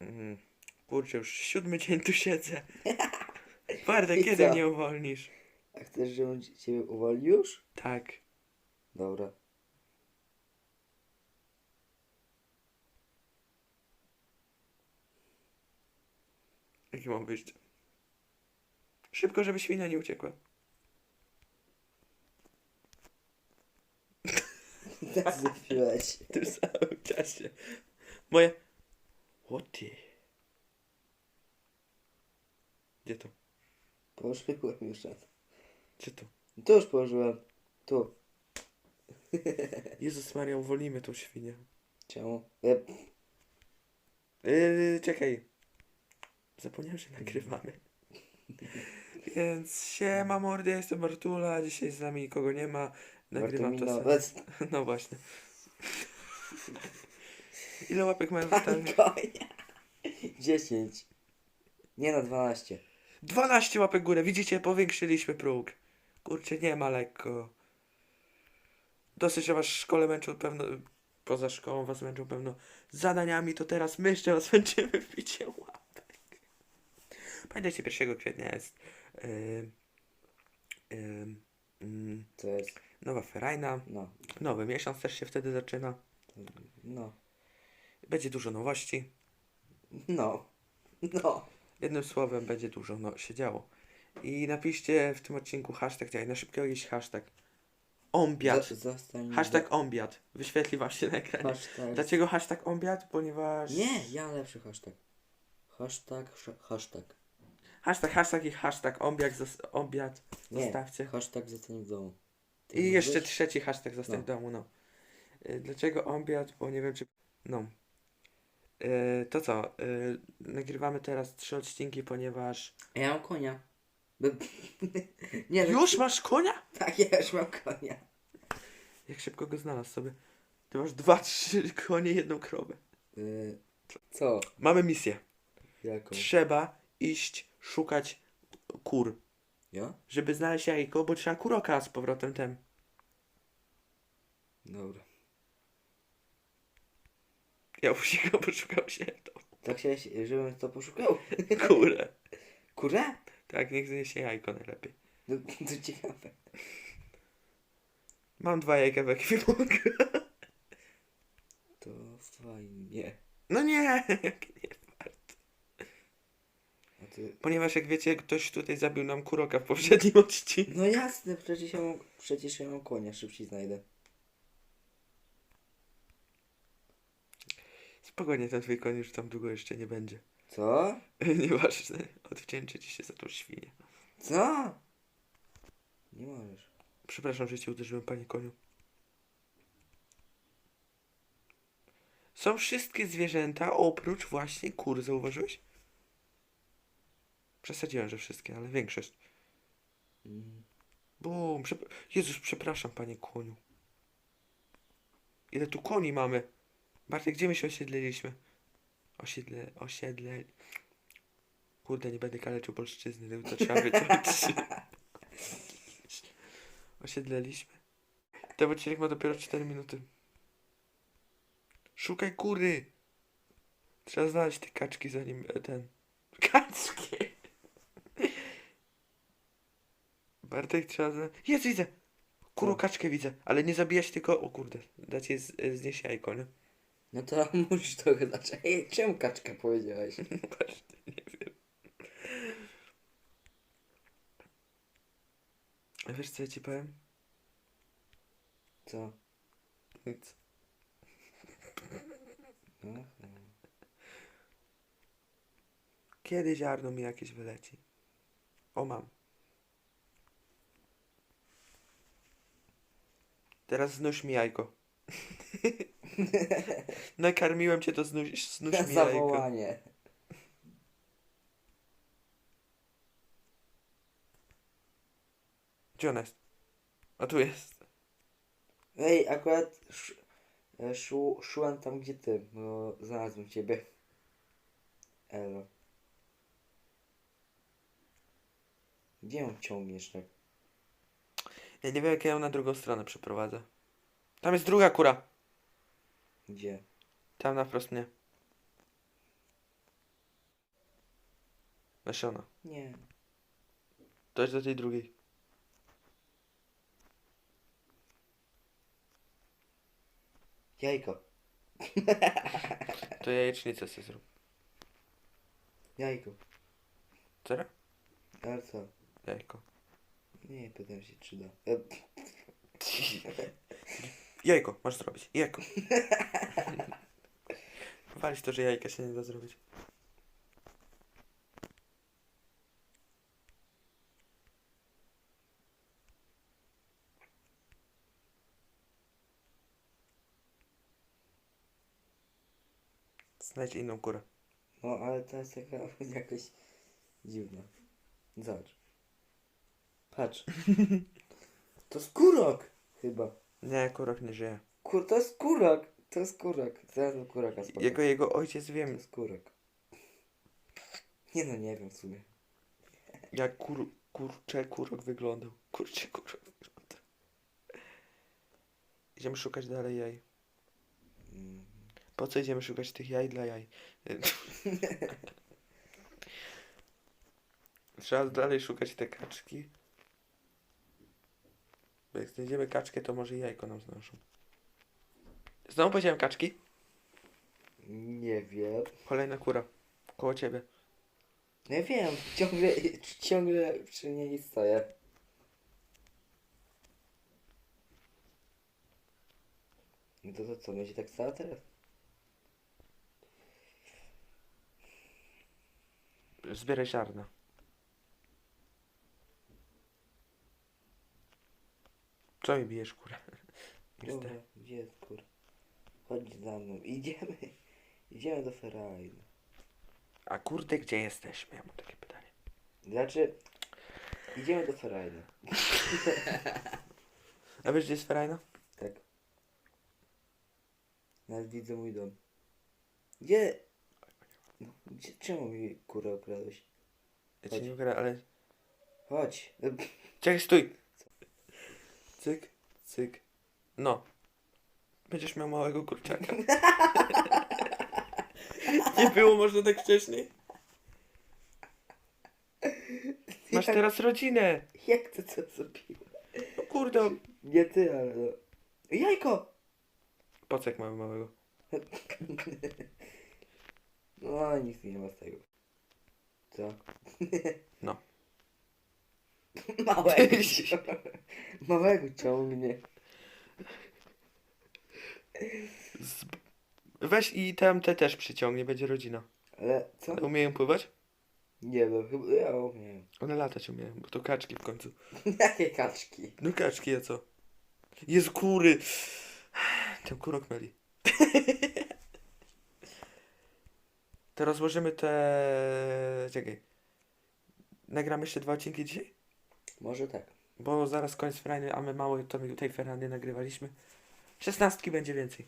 Mm, kurczę, już siódmy dzień tu siedzę. Bartek, I kiedy co? mnie uwolnisz? A chcesz, żebym ci- ciebie uwolnił już? Tak. Dobra. Jaki mam wyjść? Szybko, żeby świnia nie uciekła. Tak zepsułeś. W tym samym czasie. Moje... Ty? Gdzie to? Położyłem już raz. Gdzie to? Tu już położyłem. Tu. Jezus Maria, uwolnimy tą świnię. Czemu? E, Yy, czekaj. Zapomniałem, że nagrywamy. Więc siema mordy, ja jestem Bartula, dzisiaj z nami nikogo nie ma. Nagrywam to Bartomino- sam. No właśnie. Ile łapek mają wystawić? Konia. 10. Nie na 12. 12 łapek górę, widzicie, powiększyliśmy próg. Kurczę, nie ma lekko. Dosyć, że was w szkole męczą pewno, poza szkołą was męczą pewno zadaniami, to teraz my jeszcze was męczymy wbicie łapek. Pamiętajcie, 1 kwietnia jest yy, yy, yy, To jest. nowa ferajna, No. nowy miesiąc też się wtedy zaczyna. No. Będzie dużo nowości. No. No. Jednym słowem, będzie dużo no, się działo. I napiszcie w tym odcinku hashtag, jak na szybko jakiś hashtag. Ombiad. Zostań. Hashtag ombiad. Wyświetli wam się na ekranie. Hashtag. Dlaczego hashtag ombiad? Ponieważ... Nie, ja lepszy hashtag. Hashtag, sz- hashtag. Hashtag, hashtag i hashtag ombiad, zos- obiad. Nie, Zostawcie. hashtag zostań w domu. Ty I mówisz? jeszcze trzeci hashtag zostań No. w domu, no. Y, Dlaczego obiad? Bo nie wiem czy... No. Y, To co? y, Nagrywamy teraz trzy odcinki, ponieważ... A Ja mam konia. Nie, no- Już masz konia? Tak, ja już mam konia. Jak szybko go znalazł sobie. Ty masz dwa, trzy konie, jedną krowę. Y, co? Mamy misję. Jaką? Trzeba iść szukać kur, Ja? żeby znaleźć jajko, bo trzeba kuroka z powrotem tem. Dobra. Ja później go poszukał się to Tak się, żebym to poszukał. kurę. Kurę? Tak, niech zniesie jajko najlepiej. No, to ciekawe. Mam dwa jajka w ekwipunku. To fajnie. No nie, jak nie warto. A ty... Ponieważ jak wiecie, ktoś tutaj zabił nam kuroka w poprzednim odcinku. No jasne, przecież ja mam, przecież ja mam konia, szybciej znajdę. Spokojnie, ten twój koń już tam długo jeszcze nie będzie. Co? Nieważne, odwdzięczę ci się za tą świnię. Co? Nie możesz. Przepraszam, że cię uderzyłem, panie koniu. Są wszystkie zwierzęta oprócz właśnie kur, zauważyłeś? Przesadziłem, że wszystkie, ale większość. Mm. Bum, przep- Jezus, przepraszam, panie koniu. Ile tu koni mamy? Bartek, gdzie my się osiedliliśmy? Osiedle, osiedle... Kurde, nie będę kaleczył polszczyzny, to trzeba wyciąć. Osiedleliśmy. Ten odcinek ma dopiero 4 minuty. Szukaj kury! Trzeba znaleźć te kaczki zanim e, ten... Kaczki! Bartek trzeba znaleźć... Jest, widzę! Kuro Co? kaczkę widzę, ale nie zabijać tylko... O kurde, dać jej e, znieść jajko, nie? No to musisz trochę zacząć. Ej, czemu kaczka powiedziałeś? Właśnie, nie wiem. A wiesz co ja ci powiem? Co? Nic. No, Kiedy ziarno mi jakieś wyleci? O, mam. Teraz znuś mi jajko. Nakarmiłem cię, to znuś, znuś mi jajko. zawołanie. Gdzie ona jest? A tu jest. Ej, akurat sz, e, szu, szłem tam gdzie ty, bo znalazłem ciebie. Elo. Gdzie ją ciągniesz tak? Ja nie wiem, jak ja ją na drugą stronę przeprowadzę. Tam jest druga kura. Gdzie? Tam na wprost mnie. Nasiona. Nie. To jest do tej drugiej. Jajko. To jajecznicę sobie zrób. Jajko. Teraz? Ale co? Jajko. Nie, pytam się czy da. E, Jajko, masz zrobić. Jajko. Walić to, że jajka się nie da zrobić. Znajdź inną kurę. No, ale to jest taka jakoś dziwna. Zobacz. Patrz. To jest kurok! Chyba. Nie, kurok nie żyje. Kur, to jest kurok! To jest kurok. Zaraz mu kuroka spoko. Jego, jego ojciec To wiem, jest kurok. Nie no, nie wiem w sumie. jak kur, kurcze kurok wyglądał. Kurcze kurok wyglądał. Idziemy szukać dalej jaj. Mm. Po co idziemy szukać tych jaj dla jaj? Trzeba dalej szukać te kaczki. Bo jak znajdziemy kaczkę, to może jajko nam znoszą. Znowu powiedziałem kaczki? Nie wiem. Kolejna kura. Koło ciebie. Nie wiem. Ciągle, ciągle przy niej stoję. No to, to co, będzie tak stała teraz? Zbieraj ziarna. Co mi bijesz, kurę? Dobra, gdzie jest kur? Chodź za mną. Idziemy. Idziemy do Ferrari. A kurde, gdzie jesteśmy? Ja mam takie pytanie. Znaczy, idziemy do Ferrari. A wiesz, gdzie jest Ferajna? Tak. Nawet widzę mój dom. Gdzie? No, gdzie czemu mi kurę okradłeś? Ja cię Chodź. nie ugra, ale... Chodź. Czekaj, stój! Cyk, cyk. No. Będziesz miał małego kurczaka. nie było można tak wcześniej? Masz teraz rodzinę. Jak ty to zrobiłeś? No kurde, Nie ty, ale no. Jajko! co jak mamy małego? No, nic nie ma z tego. Co? No. Małego. Małego ciągnie. Z... Weź i tam te też przyciągnie, będzie rodzina. Ale co? One umieją pływać? Nie wiem, chyba ja umiem. One latać umieją, bo to kaczki w końcu. Jakie kaczki? No kaczki, a co? Jest kury! Ten kurok myli. Teraz złożymy te... Czekaj. Nagramy jeszcze dwa odcinki dzisiaj? Może tak. Bo zaraz koniec ferany, a my mało to tej ferany nagrywaliśmy. Szesnastki będzie więcej.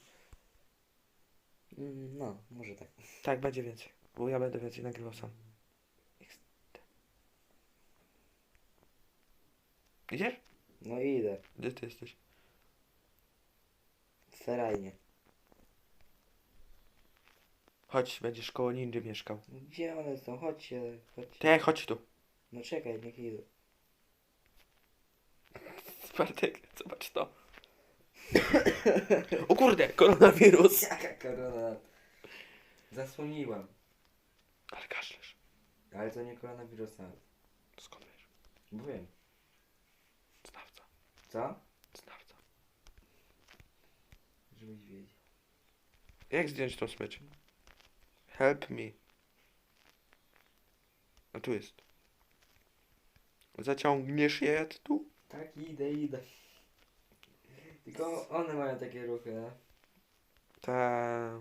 Mm, No, może tak. Tak, będzie więcej. Bo ja będę więcej nagrywał sam. Idziesz? No i idę. Gdzie ty jesteś? Ferajnie. Chodź, będziesz koło ninja mieszkał. Gdzie one są? Chodźcie, chodźcie. Te, chodź tu. No czekaj, niech idę. Bartek, zobacz to. O kurde, koronawirus. Jaka korona? Zasłoniłam. Ale kaszlesz. Ale to nie koronawirusa. Skąd wiesz? Bo wiem. Znawca, Co? znawca. Żebyś wiedział. Jak zdjąć tą smycz? Help me. A tu jest. Zaciągniesz je tu? Tak, idę, idę. Tylko one mają takie ruchy, no. Ta...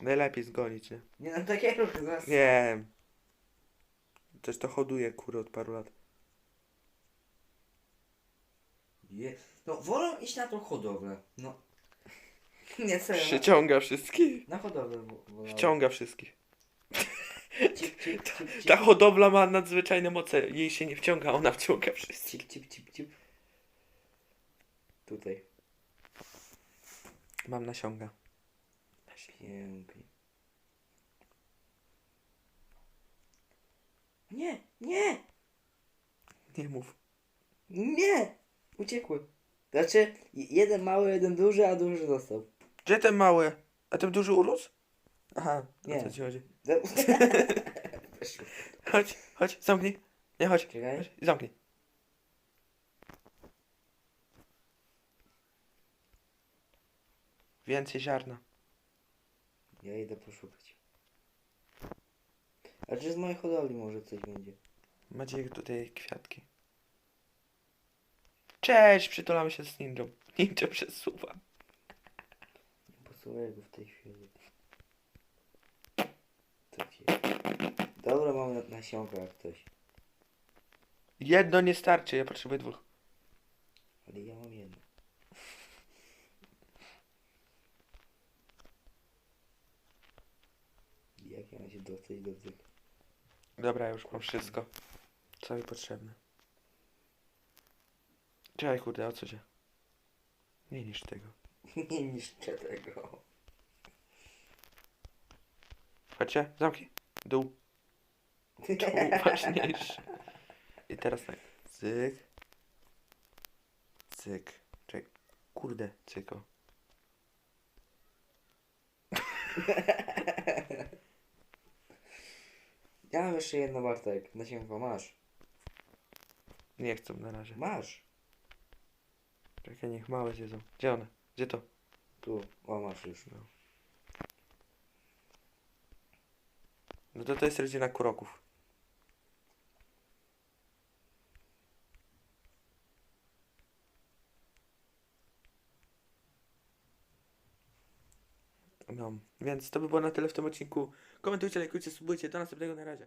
Najlepiej zgonić, nie? Nie no, takie ruchy zaraz. Wiem. Też to hoduje kury od paru lat. Je... No, wolą iść na tą hodowlę. No. Nie, serio. Przyciąga wszystkich. Na, hodowlę wo-. Wciąga wszystkich. Cip, cip, cip, cip. Ta hodowla ma nadzwyczajne moce. Jej się nie wciąga, ona wciąga wszystkich. Cip, cip, cip, cip. Tutaj. Mam nasiąga. Pięknie. Nie, nie, Nie mów. nie! Uciekły. Znaczy, jeden mały, jeden duży, a duży został. Gdzie ten mały? A ten duży urósł? Aha, nie. O co ci chodzi? Weszły. Chodź, chodź, zamknij. Nie, chodź. Czekaj. chodź zamknij. Więcej ziarna. Ja idę poszukać. A czy z mojej hodowli może coś będzie? Macie tutaj kwiatki. Cześć, przytulamy się z ninją. Ninja przesuwa. Nie posuwaj go w tej chwili. Dobra, mam na- nasionka jak ktoś. Jedno nie starczy, ja potrzebuję dwóch. Ale ja mam jedno. Jak ja mam się dostać do tych? Dobra, już mam wszystko. Co mi potrzebne. Czekaj, kurde, o co cię? Nie niż tego. Nie niszczę tego. Chodźcie, zamknij. Dół. Dół ważniejszy. I teraz tak. Cyk. Cyk. Czekaj. Kurde, cyko. Ja mam jeszcze jedno Bartek. Nasionko masz. Nie chcę na razie. Masz. Czekaj, niech małe zjedzą. Gdzie one? Gdzie to? Tu. O, masz już. No. No to to jest rodzina kuroków. No, więc to by było na tyle w tym odcinku. Komentujcie, lajkujcie, subujcie. Do następnego na razie.